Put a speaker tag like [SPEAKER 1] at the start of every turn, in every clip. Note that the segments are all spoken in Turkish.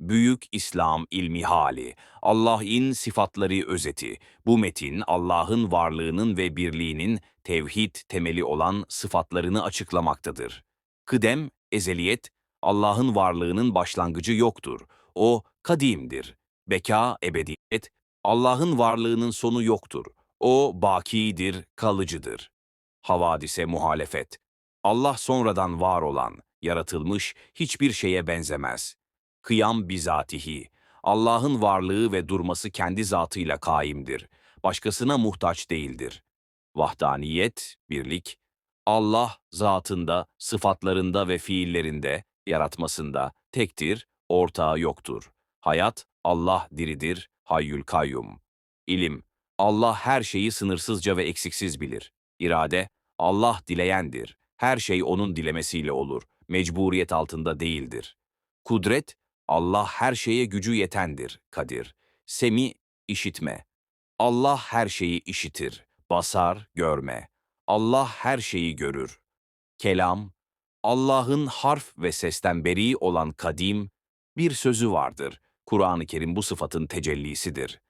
[SPEAKER 1] Büyük İslam ilmi hali, Allah'ın sıfatları özeti. Bu metin Allah'ın varlığının ve birliğinin tevhid temeli olan sıfatlarını açıklamaktadır. Kıdem, ezeliyet, Allah'ın varlığının başlangıcı yoktur. O kadimdir. Beka, ebediyet, Allah'ın varlığının sonu yoktur. O bakidir, kalıcıdır. Havadise muhalefet. Allah sonradan var olan, yaratılmış, hiçbir şeye benzemez. Kıyam bizatihi. Allah'ın varlığı ve durması kendi zatıyla kaimdir. Başkasına muhtaç değildir. Vahdaniyet, birlik. Allah zatında, sıfatlarında ve fiillerinde, yaratmasında tektir, ortağı yoktur. Hayat, Allah diridir, hayyül kayyum. İlim, Allah her şeyi sınırsızca ve eksiksiz bilir. İrade, Allah dileyendir. Her şey onun dilemesiyle olur. Mecburiyet altında değildir. Kudret, Allah her şeye gücü yetendir. Kadir. Semi, işitme. Allah her şeyi işitir. Basar, görme. Allah her şeyi görür. Kelam, Allah'ın harf ve sesten beri olan kadim, bir sözü vardır. Kur'an-ı Kerim bu sıfatın tecellisidir.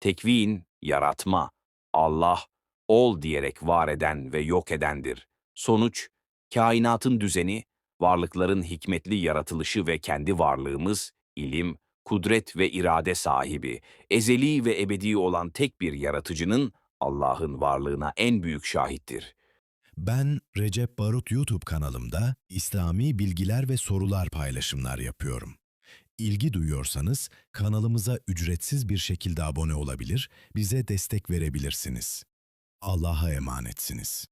[SPEAKER 1] Tekvin, yaratma. Allah, ol diyerek var eden ve yok edendir. Sonuç, kainatın düzeni, varlıkların hikmetli yaratılışı ve kendi varlığımız, ilim, kudret ve irade sahibi, ezeli ve ebedi olan tek bir yaratıcının Allah'ın varlığına en büyük şahittir.
[SPEAKER 2] Ben Recep Barut YouTube kanalımda İslami bilgiler ve sorular paylaşımlar yapıyorum. İlgi duyuyorsanız kanalımıza ücretsiz bir şekilde abone olabilir, bize destek verebilirsiniz. Allah'a emanetsiniz.